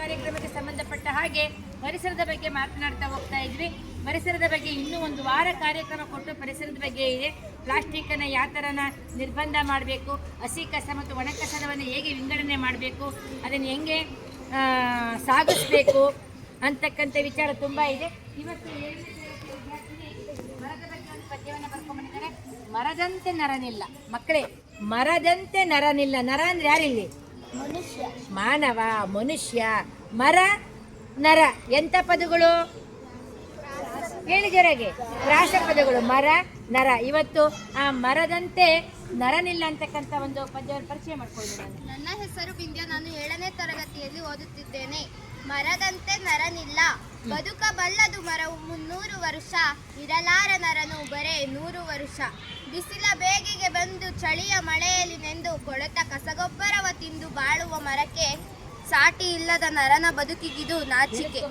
ಕಾರ್ಯಕ್ರಮಕ್ಕೆ ಸಂಬಂಧಪಟ್ಟ ಹಾಗೆ ಪರಿಸರದ ಬಗ್ಗೆ ಮಾತನಾಡ್ತಾ ಹೋಗ್ತಾ ಇದ್ವಿ. ಪರಿಸರದ ಬಗ್ಗೆ ಇನ್ನೂ ಒಂದು ವಾರ ಕಾರ್ಯಕ್ರಮ ಕೊಟ್ಟು ಪರಿಸರದ ಬಗ್ಗೆ ಇದೆ. ಪ್ಲಾಸ್ಟಿಕ್ ಅನ್ನ ಯಾವ ಥರನ ನಿರ್ಬಂಧ ಮಾಡಬೇಕು? ಹಸಿ ಕಸ ಮತ್ತು ಒಣ ಕಸವನ್ನು ಹೇಗೆ ವಿಂಗಡಣೆ ಮಾಡಬೇಕು? ಅದನ್ನು ಹೆಂಗೆ ಸಾಗಿಸ್ಬೇಕು ಅಂತಕ್ಕಂಥ ವಿಚಾರ ತುಂಬ ಇದೆ. ಇವತ್ತು ಮರದಂತೆ ನರನಿಲ್ಲ. ಮಕ್ಕಳೇ, ಮರದಂತೆ ನರನಿಲ್ಲ. ನರ ಅಂದ್ರೆ ಯಾರಿಲ್ಲಿ? ಮಾನವ ಮನುಷ್ಯ ಮರ ನರ ಎಂತ ಪದಗಳು? ಹೇಳಿ ಜೊರಗೆ. ಪದಗಳು ಮರ ನರ. ಇವತ್ತು ಆ ಮರದಂತೆ ನರನಿಲ್ಲ ಅಂತಕ್ಕಂಥ ಒಂದು ಪದ್ಯವನ್ನು ಪರಿಚಯ ಮಾಡ್ಕೊಳ್ತೀನಿ. ನನ್ನ ಹೆಸರು ಬಿಂದ್ಯ. ನಾನು ಏಳನೇ ತರಗತಿಯಲ್ಲಿ ಓದುತ್ತಿದ್ದೇನೆ. ಮರದಂತೆ ನರನಿಲ್ಲ. ಬದುಕಬಲ್ಲದು ಮರವು ಮುನ್ನೂರು ವರುಷ, ಇರಲಾರ ನರನು ಬರೇ ನೂರು ವರುಷ. ಬಿಸಿಲ ಬೇಗಿಗೆ ಬಂದು ಚಳಿಯ ಮಳೆಯಲ್ಲಿ ನೆಂದು ಕೊಳೆತ ಕಸಗೊಬ್ಬರವ ತಿಂದು ಬಾಳುವ ಮರಕ್ಕೆ ಸಾಟಿ ಇಲ್ಲದ ನರನ ಬದುಕಿಗಿದು ನಾಚಿಕೆ.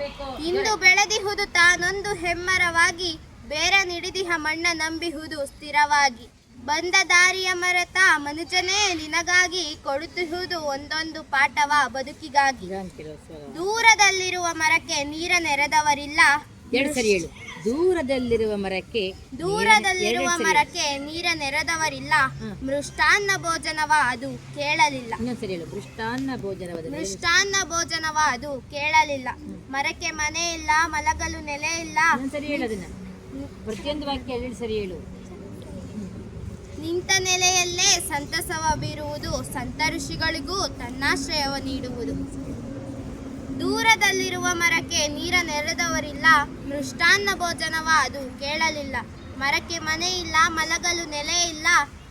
ಇಂದು ಬೆಳೆದಿಹುದು ತಾನೊಂದು ಹೆಮ್ಮರವಾಗಿ, ಬೇರೆ ನಿಡಿದಿಹ ಮಣ್ಣ ನಂಬಿಹುದು ಸ್ಥಿರವಾಗಿ. ಬಂದ ದಾರಿಯ ಮರೆತ ಮನುಜನೇ ನಿನಗಾಗಿ ಕೊಡುತ್ತಿರುವುದು ಒಂದೊಂದು ಪಾಠವ ಬದುಕಿಗಾಗಿ. ದೂರದಲ್ಲಿರುವ ಮರಕ್ಕೆ ನೀರ ನೆರೆದವರಿಲ್ಲ. ಎರಡು ಸರಿ ಹೇಳು. ದೂರದಲ್ಲಿರುವ ಮರಕ್ಕೆ ದೂರದಲ್ಲಿರುವ ಮರಕ್ಕೆ ನೀರ ನೆರೆದವರಿಲ್ಲ. ಮೃಷ್ಟಾನ್ನ ಭೋಜನವ ಅದು ಕೇಳಲಿಲ್ಲ. ಇನ್ನೊಂದ್ಸರಿ ಹೇಳು. ಮೃಷ್ಟಾನ್ನ ಭೋಜನವ ಮೃಷ್ಟಾನ್ನ ಭೋಜನವ ಅದು ಕೇಳಲಿಲ್ಲ. ಮರಕ್ಕೆ ಮನೆ ಇಲ್ಲ ಮಲಗಲು ನೆಲೆ ಇಲ್ಲ. ಸರಿ ಹೇಳು ಅದನ್ನ. ಪ್ರತಿಯೊಂದು ವಾಕ್ಯ ಹೇಳಿ ಸರಿ ಹೇಳು. ನಿಂತ ನೆಲೆಯಲ್ಲೇ ಸಂತಸವ ಬೀರುವುದು ಸಂತ ಋಷಿಗಳಿಗೂ ತನ್ನಾಶ್ರಯವ ನೀಡುವುದು. ದೂರದಲ್ಲಿರುವ ಮರಕ್ಕೆ ನೀರ ನೆರೆದವರಿಲ್ಲ, ಮೃಷ್ಟಾನ್ನ ಭೋಜನವ ಅದು ಕೇಳಲಿಲ್ಲ. ಮರಕ್ಕೆ ಮನೆ ಇಲ್ಲ, ಮಲಗಲು ನೆಲೆ ಇಲ್ಲ,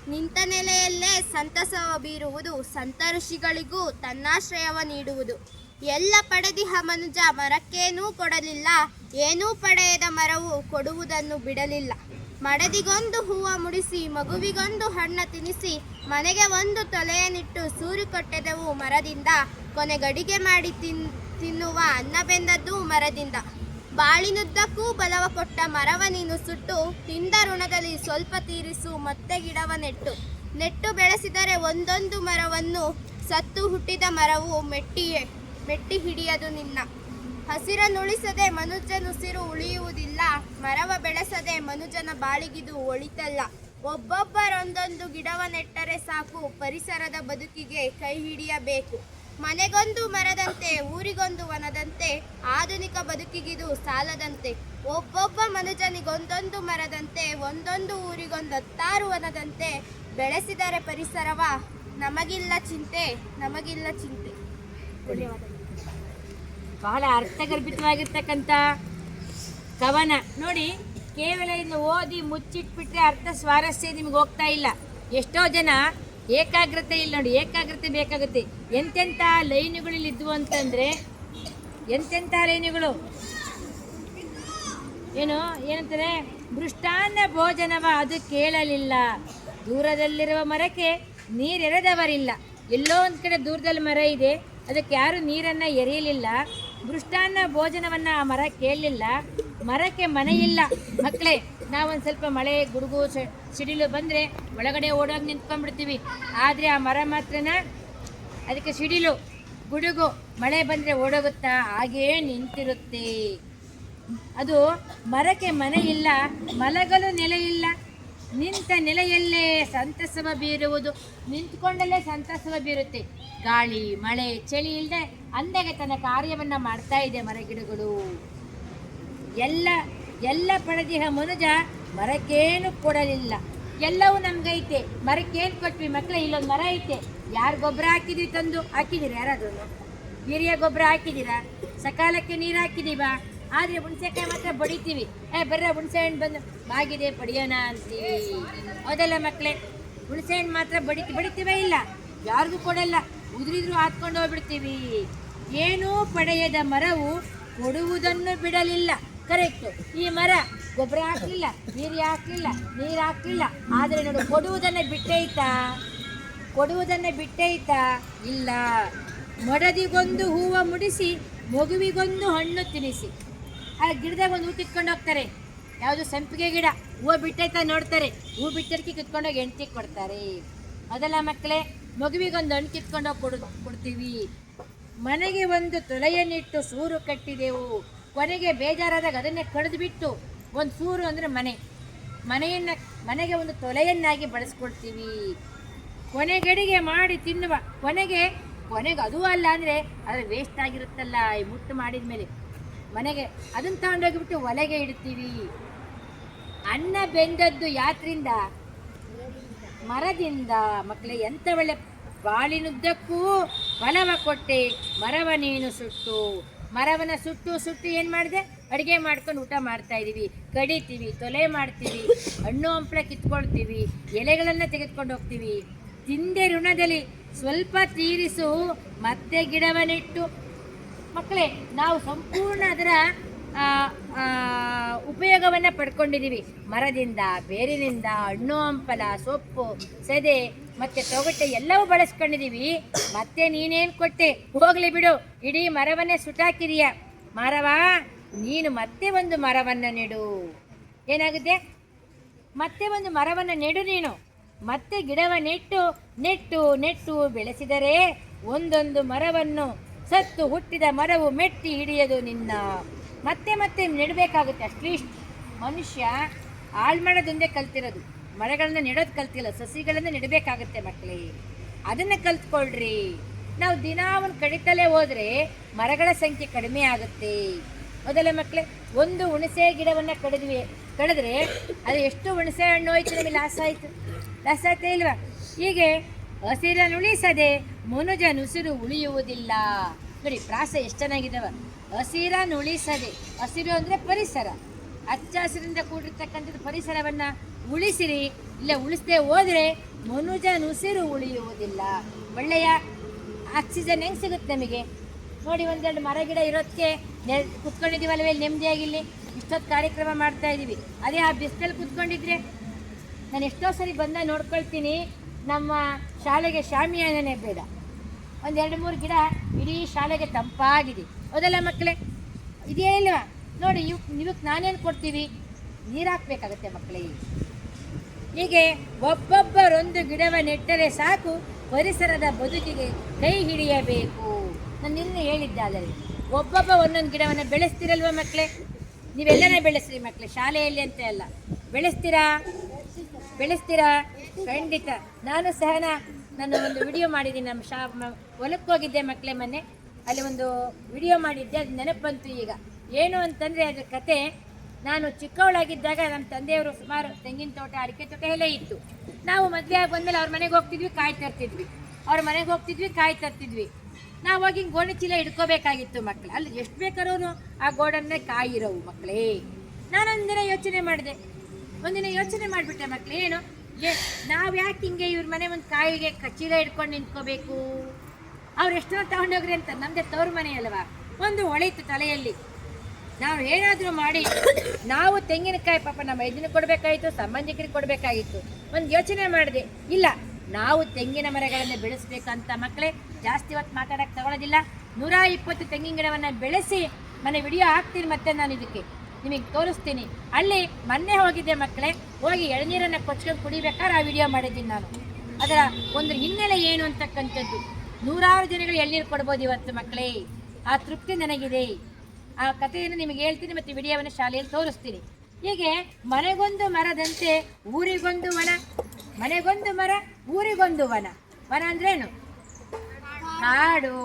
ನಿಂತ ನೆಲೆಯಲ್ಲೇ ಸಂತಸವ ಬೀರುವುದು ಸಂತ ಋಷಿಗಳಿಗೂ ತನ್ನಾಶ್ರಯವ ನೀಡುವುದು. ಎಲ್ಲ ಪಡೆದಿಹ ಮನುಜ ಮರಕ್ಕೇನೂ ಕೊಡಲಿಲ್ಲ, ಏನೂ ಪಡೆಯದ ಮರವು ಕೊಡುವುದನ್ನು ಬಿಡಲಿಲ್ಲ. ಮಡದಿಗೊಂದು ಹೂವ ಮುಡಿಸಿ, ಮಗುವಿಗೊಂದು ಹಣ್ಣ ತಿನಿಸಿ, ಮನೆಗೆ ಒಂದು ತೊಲೆಯನ್ನಿಟ್ಟು ಸೂರು ಕೊಟ್ಟೆದೆವು ಮರದಿಂದ. ಕೊನೆ ಗಡಿಗೆ ಮಾಡಿ ತಿನ್, ತಿನ್ನುವ ಅನ್ನ ಬೆಂದದ್ದು ಮರದಿಂದ. ಬಾಳಿನುದ್ದಕ್ಕೂ ಬಲವ ಕೊಟ್ಟ ಮರವ ನೀನು ಸುಟ್ಟು ತಿಂದ ಋಣದಲ್ಲಿ ಸ್ವಲ್ಪ ತೀರಿಸು, ಮತ್ತೆ ಗಿಡವ ನೆಟ್ಟು ನೆಟ್ಟು ಬೆಳೆಸಿದರೆ ಒಂದೊಂದು ಮರವನ್ನು, ಸತ್ತು ಹುಟ್ಟಿದ ಮರವು ಮೆಟ್ಟಿ ಮೆಟ್ಟಿ ಹಿಡಿಯದು ನಿನ್ನ. ಹಸಿರನುಳಿಸದೆ ಮನುಜನುಸಿರು ಉಳಿಯುವುದಿಲ್ಲ. ಮರವ ಬೆಳೆಸದೆ ಮನುಜನ ಬಾಳಿಗಿದು ಒಳಿತಲ್ಲ. ಒಬ್ಬೊಬ್ಬರೊಂದೊಂದು ಗಿಡವ ನೆಟ್ಟರೆ ಸಾಕು. ಪರಿಸರದ ಬದುಕಿಗೆ ಕೈ ಹಿಡಿಯಬೇಕು. ಮನೆಗೊಂದು ಮರದಂತೆ, ಊರಿಗೊಂದು ವನದಂತೆ, ಆಧುನಿಕ ಬದುಕಿಗಿದು ಸಾಲದಂತೆ, ಒಬ್ಬೊಬ್ಬ ಮನುಜನಿಗೊಂದೊಂದು ಮರದಂತೆ, ಒಂದೊಂದು ಊರಿಗೊಂದು ಹತ್ತಾರು ವನದಂತೆ ಬೆಳೆಸಿದರೆ ಪರಿಸರವ ನಮಗಿಲ್ಲ ಚಿಂತೆ ನಮಗಿಲ್ಲ ಚಿಂತೆ. ಧನ್ಯವಾದಗಳು. ಬಹಳ ಅರ್ಥಗರ್ಭಿತವಾಗಿರ್ತಕ್ಕಂಥ ಕವನ. ನೋಡಿ, ಕೇವಲ ಇನ್ನು ಓದಿ ಮುಚ್ಚಿಟ್ಬಿಟ್ರೆ ಅರ್ಥ ಸ್ವಾರಸ್ಯ ನಿಮ್ಗೆ ಹೋಗ್ತಾ ಇಲ್ಲ. ಎಷ್ಟೋ ಜನ ಏಕಾಗ್ರತೆ ಇಲ್ಲ ನೋಡಿ, ಏಕಾಗ್ರತೆ ಬೇಕಾಗುತ್ತೆ. ಎಂತೆಂಥ ಲೈನುಗಳು ಇದ್ವು ಅಂತಂದ್ರೆ, ಎಂತೆಂಥ ಲೈನುಗಳು? ಏನು, ಏನಂತಾರೆ, ಮೃಷ್ಟಾನ್ನ ಭೋಜನವ ಅದು ಕೇಳಲಿಲ್ಲ. ದೂರದಲ್ಲಿರುವ ಮರಕ್ಕೆ ನೀರೆರೆದವರಿಲ್ಲ. ಎಲ್ಲೋ ಒಂದು ಕಡೆ ದೂರದಲ್ಲಿ ಮರ ಇದೆ, ಅದಕ್ಕೆ ಯಾರು ನೀರನ್ನು ಎರೆಯಲಿಲ್ಲ. ಮೃಷ್ಟಾನ್ನ ಭೋಜನವನ್ನು ಆ ಮರ ಕೇಳಲಿಲ್ಲ ಮರಕ್ಕೆ ಮನೆ ಇಲ್ಲ ಮಕ್ಕಳೇ, ನಾವೊಂದು ಸ್ವಲ್ಪ ಮಳೆ, ಗುಡುಗು ಸಿಡಿಲು ಬಂದರೆ ಒಳಗಡೆ ಓಡೋಗಿ ನಿಂತ್ಕೊಂಡ್ಬಿಡ್ತೀವಿ. ಆದರೆ ಆ ಮರ ಮಾತ್ರನ ಅದಕ್ಕೆ ಸಿಡಿಲು, ಗುಡುಗು, ಮಳೆ ಬಂದರೆ ಓಡೋಗುತ್ತಾ ಹಾಗೇ ನಿಂತಿರುತ್ತೆ. ಅದು ಮರಕ್ಕೆ ಮನೆ ಇಲ್ಲ ಮಲಗಲು ನೆಲೆ ನಿಂತ ನೆಲೆಯಲ್ಲೇ ಸಂತಸವ ಬೀರುವುದು, ನಿಂತ್ಕೊಂಡಲ್ಲೇ ಸಂತಸವ ಬೀರುತ್ತೆ. ಗಾಳಿ, ಮಳೆ, ಚಳಿ ಇಲ್ಲದೆ ಅಂದಾಗೆ ತನ್ನ ಕಾರ್ಯವನ್ನು ಮಾಡ್ತಾ ಇದೆ ಮರಗಿಡಗಳು. ಎಲ್ಲ ಎಲ್ಲ ಪಡೆದಿಹ ಮನುಜ ಮರಕ್ಕೇನು ಕೊಡಲಿಲ್ಲ. ಎಲ್ಲವೂ ನಮ್ಗೈತೆ. ಮರಕ್ಕೇನು ಕೊಟ್ವಿ ಮಕ್ಕಳೇ ಇಲ್ಲೊಂದು ಮರ ಐತೆ. ಯಾರು ಗೊಬ್ಬರ ಹಾಕಿದ್ವಿ ತಂದು? ಹಾಕಿದ್ದೀರಾ ಯಾರಾದ್ರೂ ಹಿರಿಯ ಗೊಬ್ಬರ ಹಾಕಿದ್ದೀರಾ ಸಕಾಲಕ್ಕೆ ನೀರು ಹಾಕಿದೀವಾ? ಆದರೆ ಹುಣ್ಸೆಕಾಯಿ ಮಾತ್ರ ಬಡಿತೀವಿ. ಏ, ಬರ್ರ ಹುಣಸೆ ಹಣ್ಣು ಬಂದು ಬಾಗಿದೆ ಬಡಿಯೋಣ ಅಂತೀವಿ. ಹೌದಲ್ಲ ಮಕ್ಕಳೇ ಹುಣಸೆ ಹಣ್ಣು ಮಾತ್ರ ಬಡಿತಿ, ಬಡಿತೀವೇ ಇಲ್ಲ. ಯಾರಿಗೂ ಕೊಡಲ್ಲ. ಉದುರಿದ್ರು ಹಾಕ್ಕೊಂಡು ಹೋಗ್ಬಿಡ್ತೀವಿ. ಏನೂ ಪಡೆಯದ ಮರವು ಕೊಡುವುದನ್ನು ಬಿಡಲಿಲ್ಲ. ಕರೆಕ್ಟು ಈ ಮರ ಗೊಬ್ಬರ ಹಾಕಲಿಲ್ಲ, ನೀರು ಹಾಕಲಿಲ್ಲ ನೀರು ಹಾಕಲಿಲ್ಲ. ಆದರೆ ನೋಡು, ಕೊಡುವುದನ್ನು ಬಿಟ್ಟೈತಾ ಕೊಡುವುದನ್ನು ಬಿಟ್ಟೈತಾ ಇಲ್ಲ. ಮೊಡದಿಗೊಂದು ಹೂವು ಮುಡಿಸಿ, ಮಗುವಿಗೊಂದು ಹಣ್ಣು ತಿನ್ನಿಸಿ ಆ ಗಿಡದಾಗ ಒಂದು ಹೂ ಕಿತ್ಕೊಂಡು ಹೋಗ್ತಾರೆ. ಯಾವುದು ಸಂಪಿಗೆ ಗಿಡ, ಹೂವು ಬಿಟ್ಟೈತಾ ನೋಡ್ತಾರೆ. ಹೂ ಬಿಟ್ಟರ್ಕೆ ಕಿತ್ಕೊಂಡು ಹೋಗಿ ಹೆಂಡತಿ ಕೊಡ್ತಾರೆ. ಅದೆಲ್ಲ ಮಕ್ಕಳೇ ಮಗುವಿಗೊಂದು ಹಣ್ಣು ಕಿತ್ಕೊಂಡೋಗಿ ಕೊಡು, ಕೊಡ್ತೀವಿ. ಮನೆಗೆ ಒಂದು ತೊಲೆಯನ್ನಿಟ್ಟು ಸೂರು ಕಟ್ಟಿದೆವು. ಕೊನೆಗೆ ಬೇಜಾರಾದಾಗ ಅದನ್ನೇ ಕಡಿದು ಬಿಟ್ಟು ಒಂದು ಸೂರು ಅಂದರೆ ಮನೆ. ಮನೆಯನ್ನು, ಮನೆಗೆ ಒಂದು ತೊಲೆಯನ್ನಾಗಿ ಬಳಸ್ಕೊಳ್ತೀವಿ ಕೊನೆಗಡಿಗೆ ಮಾಡಿ ತಿನ್ನುವ. ಕೊನೆಗೆ ಕೊನೆಗೆ ಅದು ಅಲ್ಲ ಅಂದರೆ ಅದು ವೇಸ್ಟ್ ಆಗಿರುತ್ತಲ್ಲ, ಈ ಮುಟ್ಟು ಮಾಡಿದ ಮೇಲೆ ಮನೆಗೆ ಅದನ್ನು ತಗೊಂಡೋಗಿಬಿಟ್ಟು ಒಲೆಗೆ ಇಡ್ತೀವಿ. ಅನ್ನ ಬೆಂದದ್ದು ಯಾತ್ರಿಂದ? ಮರದಿಂದ. ಮಕ್ಕಳೇ ಎಂಥ ಒಳ್ಳೆ ಬಾಳಿನುದ್ದಕ್ಕೂ ಫಲವ ಕೊಟ್ಟೆ. ಮರವ ನೀನು ಸುಟ್ಟು. ಮರವನ ಸುಟ್ಟು ಸುಟ್ಟು ಏನು ಮಾಡಿದೆ? ಅಡುಗೆ ಮಾಡ್ಕೊಂಡು ಊಟ ಮಾಡ್ತಾ ಇದ್ದೀವಿ ಕಡಿತೀವಿ, ತೊಲೆ ಮಾಡ್ತೀವಿ, ಹಣ್ಣು ಹಂಪಳ ಕಿತ್ಕೊಳ್ತೀವಿ, ಎಲೆಗಳನ್ನು ತೆಗೆದುಕೊಂಡು ಹೋಗ್ತೀವಿ. ತಿಂದೆ ಋಣದಲ್ಲಿ ಸ್ವಲ್ಪ ತೀರಿಸು, ಮತ್ತೆ ಗಿಡವ ನೆಟ್ಟು ಮಕ್ಕಳೇ, ನಾವು ಸಂಪೂರ್ಣ ಅದರ ಉಪಯೋಗವನ್ನು ಪಡ್ಕೊಂಡಿದ್ದೀವಿ ಮರದಿಂದ, ಬೇರಿನಿಂದ, ಹಣ್ಣು, ಹಂಪಲ, ಸೊಪ್ಪು, ಸೆದೆ ಮತ್ತು ತೊಗಟೆ ಎಲ್ಲವೂ ಬಳಸ್ಕೊಂಡಿದ್ದೀವಿ ಮತ್ತೆ ನೀನೇನು ಕೊಟ್ಟೆ? ಹೋಗಲಿ ಬಿಡು. ಇಡೀ ಮರವನ್ನೇ ಸುಟಾಕಿರಿಯ ಮರವ, ನೀನು ಮತ್ತೆ ಒಂದು ಮರವನ್ನು ನೆಡು. ಏನಾಗುತ್ತೆ? ಮತ್ತೆ ಒಂದು ಮರವನ್ನು ನೆಡು ನೀನು. ಮತ್ತೆ ಗಿಡವ ನೆಟ್ಟು ನೆಟ್ಟು ನೆಟ್ಟು ಬೆಳೆಸಿದರೆ ಒಂದೊಂದು ಮರವನ್ನು ಸತ್ತು ಹುಟ್ಟಿದ ಮರವು ಮೆಟ್ಟಿ ಹಿಡಿಯದು ನಿನ್ನ. ಮತ್ತೆ ಮತ್ತೆ ನೆಡಬೇಕಾಗುತ್ತೆ ಅಟ್ಲೀಸ್ಟ್ ಮನುಷ್ಯ ಹಾಳು ಕಲ್ತಿರೋದು. ಮರಗಳನ್ನು ನೆಡೋದು ಕಲ್ತಿಲ್ಲ, ಸಸಿಗಳನ್ನು ನೆಡಬೇಕಾಗುತ್ತೆ ಮಕ್ಕಳೇ. ಅದನ್ನು ಕಲ್ತ್ಕೊಳ್ರಿ. ನಾವು ದಿನ ಕಡಿತಲೇ ಹೋದರೆ ಮರಗಳ ಸಂಖ್ಯೆ ಕಡಿಮೆ ಆಗುತ್ತೆ. ಮೊದಲ ಮಕ್ಕಳೇ ಒಂದು ಹುಣಸೆ ಗಿಡವನ್ನು ಕಡಿದ್ವಿ, ಕಡಿದ್ರೆ ಅದು ಎಷ್ಟು ಹುಣಸೆ ಹಣ್ಣು ಹೋಯ್ತು ನಮಗೆ? ಲಾಸ್ ಆಯಿತು. ಲಾಸ್ ಆಯ್ತೇ ಇಲ್ವಾ? ಹೀಗೆ ಹಸಿರನುಳಿಸದೆ ಮನುಜನುಸಿರು ಉಳಿಯುವುದಿಲ್ಲ. ನೋಡಿ, ಪ್ರಾಸ ಎಷ್ಟು ಚೆನ್ನಾಗಿದ್ದಾವ. ಹಸಿರನುಳಿಸದೆ ಹಸಿರು ಅಂದರೆ ಪರಿಸರ. ಹಚ್ಚ ಹಸಿರಿಂದ ಕೂಡಿರ್ತಕ್ಕಂಥದ್ದು ಪರಿಸರವನ್ನು ಉಳಿಸಿರಿ, ಇಲ್ಲ ಉಳಿಸದೆ ಹೋದರೆ ಮನುಜನುಸಿರು ಉಳಿಯುವುದಿಲ್ಲ. ಒಳ್ಳೆಯ ಆಕ್ಸಿಜನ್ ಹೆಂಗೆ ಸಿಗುತ್ತೆ ನಮಗೆ? ನೋಡಿ, ಒಂದೆರಡು ಮರ, ಗಿಡ ಇರೋದಕ್ಕೆ ನೆ, ಕುತ್ಕೊಂಡಿದ್ದೀವಲ್ವೇ ನೆಮ್ಮದಿಯಾಗಿಲ್ಲಿ ಇಷ್ಟೊತ್ತು ಕಾರ್ಯಕ್ರಮ ಮಾಡ್ತಾ ಇದ್ದೀವಿ ಅದೇ ಆ ಬಿಸಿಲಲ್ಲಿ ಕುತ್ಕೊಂಡಿದ್ರೆ ನಾನು ಎಷ್ಟೋ ಸರಿ ಬಂದ ನೋಡ್ಕೊಳ್ತೀನಿ. ನಮ್ಮ ಶಾಲೆಗೆ ಶಾಮಿಯಾನನೇ ಬೇಡ. ಒಂದು ಎರಡು ಮೂರು ಗಿಡ ಇಡೀ ಶಾಲೆಗೆ ತಂಪಾಗಿದೆ. ಹೌದಲ್ಲ ಮಕ್ಕಳೇ? ಇದೆಯೇ ಇಲ್ವಾ ನೋಡಿ, ಇವ್ ಇವಕ್ಕೆ ನಾನೇನು ಕೊಡ್ತೀವಿ? ನೀರು ಹಾಕ್ಬೇಕಾಗತ್ತೆ ಮಕ್ಕಳೇ. ಹೀಗೆ ಒಬ್ಬೊಬ್ಬರೊಂದು ಗಿಡವ ನೆಟ್ಟರೆ ಸಾಕು, ಪರಿಸರದ ಬದುಕಿಗೆ ಕೈ ಹಿಡಿಯಬೇಕು. ನಾನು ನಿನ್ನೆ ಹೇಳಿದ್ದಾದರೆ, ಒಬ್ಬೊಬ್ಬ ಒಂದೊಂದು ಗಿಡವನ್ನು ಬೆಳೆಸ್ತಿರಲ್ವ ಮಕ್ಕಳೇ? ನೀವೆಲ್ಲನೇ ಬೆಳೆಸ್ರಿ ಮಕ್ಕಳೇ, ಶಾಲೆಯಲ್ಲಿ ಅಂತ ಅಲ್ಲ. ಬೆಳೆಸ್ತೀರಾ? ಬೆಳೆಸ್ತೀರಾ? ಖಂಡಿತ. ನಾನು ಸಹನ ನಾನು ಒಂದು ವಿಡಿಯೋ ಮಾಡಿದ್ದೀನಿ ನಮ್ಮ ಶಾ ಹೊಲಕ್ಕೆ ಹೋಗಿದ್ದೆ ಮಕ್ಕಳೇ ಮೊನ್ನೆ ಅಲ್ಲಿ ಒಂದು ವಿಡಿಯೋ ಮಾಡಿದ್ದೆ, ಅದು ನೆನಪು ಬಂತು ಈಗ. ಏನು ಅಂತಂದರೆ ಅದ್ರ ಕತೆ, ನಾನು ಚಿಕ್ಕವಳಾಗಿದ್ದಾಗ ನಮ್ಮ ತಂದೆಯವರು ಸುಮಾರು ತೆಂಗಿನ ತೋಟ, ಅಡಿಕೆ ತೋಟ ಎಲ್ಲ ಇತ್ತು. ನಾವು ಮದುವೆ ಆಗಿ ಬಂದಮೇಲೆ ಅವ್ರ ಮನೆಗೆ ಹೋಗ್ತಿದ್ವಿ, ಕಾಯಿ ತರ್ತಿದ್ವಿ. ಅವ್ರ ಮನೆಗೆ ಹೋಗ್ತಿದ್ವಿ, ಕಾಯಿ ತರ್ತಿದ್ವಿ. ನಾವು ಹೋಗಿ ಗೋಣಿ ಚೀಲ ಹಿಡ್ಕೋಬೇಕಾಗಿತ್ತು ಮಕ್ಕಳು ಅಲ್ಲಿ ಎಷ್ಟು ಬೇಕಾದ್ರೂ ಆ ಗೋಡನ್ನೇ ಕಾಯಿರೋವು ಮಕ್ಕಳೇ ನಾನೊಂದಿನ ಯೋಚನೆ ಮಾಡಿದೆ ಒಂದಿನ ಯೋಚನೆ ಮಾಡಿಬಿಟ್ಟೆ ಮಕ್ಳು, ಏನು? ನಾವು ಯಾಕೆ ಹಿಂಗೆ ಇವ್ರ ಮನೆ ಒಂದು ಕಾಯಿಗೆ ಕಚ್ಚೀಲ ಹಿಡ್ಕೊಂಡು ನಿಂತ್ಕೋಬೇಕು? ಅವ್ರು ಎಷ್ಟೋ ತಗೊಂಡೋಗ್ರಿ ಅಂತ ನಮ್ಮದೇ ತವ್ರ ಮನೆ ಅಲ್ವಾ? ಒಂದು ಹೊಳಿತು ತಲೆಯಲ್ಲಿ. ನಾವು ಏನಾದರೂ ಮಾಡಿ, ನಾವು ತೆಂಗಿನಕಾಯಿ ಪಾಪ ನಮ್ಮ ಇದನ್ನ ಕೊಡಬೇಕಾಗಿತ್ತು ಸಂಬಂಧಿಕರಿಗೆ ಕೊಡಬೇಕಾಗಿತ್ತು. ಒಂದು ಯೋಚನೆ ಮಾಡಿದೆ. ಇಲ್ಲ, ನಾವು ತೆಂಗಿನ ಮರಗಳನ್ನು ಬೆಳೆಸಬೇಕಂತ ಮಕ್ಕಳೇ ಜಾಸ್ತಿ ಹೊತ್ತು ಮಾತಾಡೋಕ್ಕೆ ತಗೊಳ್ಳೋದಿಲ್ಲ ನೂರ ಇಪ್ಪತ್ತು ತೆಂಗಿನ ಗಿಡವನ್ನು ಬೆಳೆಸಿ ಮನೆ ವಿಡಿಯೋ ಹಾಕ್ತೀನಿ ಮತ್ತೆ ನಾನು ಇದಕ್ಕೆ. ನಿಮಗೆ ತೋರಿಸ್ತೀನಿ. ಅಲ್ಲಿ ಮೊನ್ನೆ ಹೋಗಿದ್ದೆ ಮಕ್ಕಳೇ, ಹೋಗಿ ಎಳನೀರನ್ನು ಕೊಚ್ಕೊಂಡು ಕುಡಿಬೇಕಾದ್ರೆ ಆ ವಿಡಿಯೋ ಮಾಡಿದ್ದೀನಿ ನಾನು. ಅದರ ಒಂದು ಹಿನ್ನೆಲೆ ಏನು ಅಂತಕ್ಕಂಥದ್ದು? ನೂರಾರು ಜನಗಳು ಎಳ್ನೀರು ಕೊಡ್ಬೋದು ಇವತ್ತು ಮಕ್ಕಳೇ. ಆ ತೃಪ್ತಿ ನನಗಿದೆ. ಆ ಕಥೆಯನ್ನು ನಿಮಗೆ ಹೇಳ್ತೀನಿ ಮತ್ತು ವಿಡಿಯೋವನ್ನು ಶಾಲೆಯಲ್ಲಿ ತೋರಿಸ್ತೀನಿ. ಹೀಗೆ ಮನೆಗೊಂದು ಮರದಂತೆ ಊರಿಗೊಂದು ವನ, ಮನೆಗೊಂದು ಮರ, ಊರಿಗೊಂದು ವನ. ವನ ಅಂದ್ರೇನು? ಕಾಡು.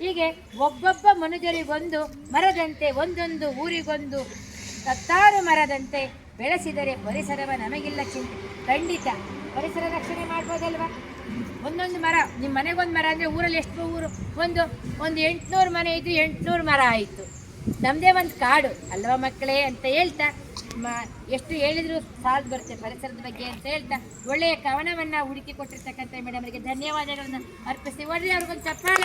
ಹೀಗೆ ಒಬ್ಬೊಬ್ಬ ಮನುಜರಿಗೊಂದು ಮರದಂತೆ ಒಂದೊಂದು ಊರಿಗೊಂದು ಹತ್ತಾರು ಮರದಂತೆ ಬೆಳೆಸಿದರೆ ಪರಿಸರವ ನಮಗಿಲ್ಲ ಚಿಂತೆ. ಖಂಡಿತ ಪರಿಸರ ರಕ್ಷಣೆ ಮಾಡ್ಬೋದಲ್ವಾ? ಒಂದೊಂದು ಮರ ನಿಮ್ಮ ಮನೆಗೊಂದು ಮರ ಅಂದರೆ ಊರಲ್ಲಿ ಎಷ್ಟು ಊರು? ಒಂದು ಒಂದು ಎಂಟುನೂರು ಮನೆ ಇದ್ದು ಎಂಟುನೂರು ಮರ ಆಯಿತು. ನಮ್ಮದೇ ಒಂದು ಕಾಡು, ಅಲ್ವಾ ಮಕ್ಕಳೇ ಅಂತ ಹೇಳ್ತಾ, ಮ, ಎಷ್ಟು ಹೇಳಿದರೂ ಸಾಲದು ಬರುತ್ತೆ ಪರಿಸರದ ಬಗ್ಗೆ ಅಂತ ಹೇಳ್ತಾ, ಒಳ್ಳೆಯ ಕವನವನ್ನು ಹುಡುಕಿ ಕೊಟ್ಟಿರ್ತಕ್ಕಂಥ ಮೇಡಮ್ ಅವರಿಗೆ ಧನ್ಯವಾದಗಳನ್ನು ಅರ್ಪಿಸಿ. ಒಳ್ಳೆಯ ಅವ್ರಿಗೊಂದು ಚಪ್ಪಾಳೆ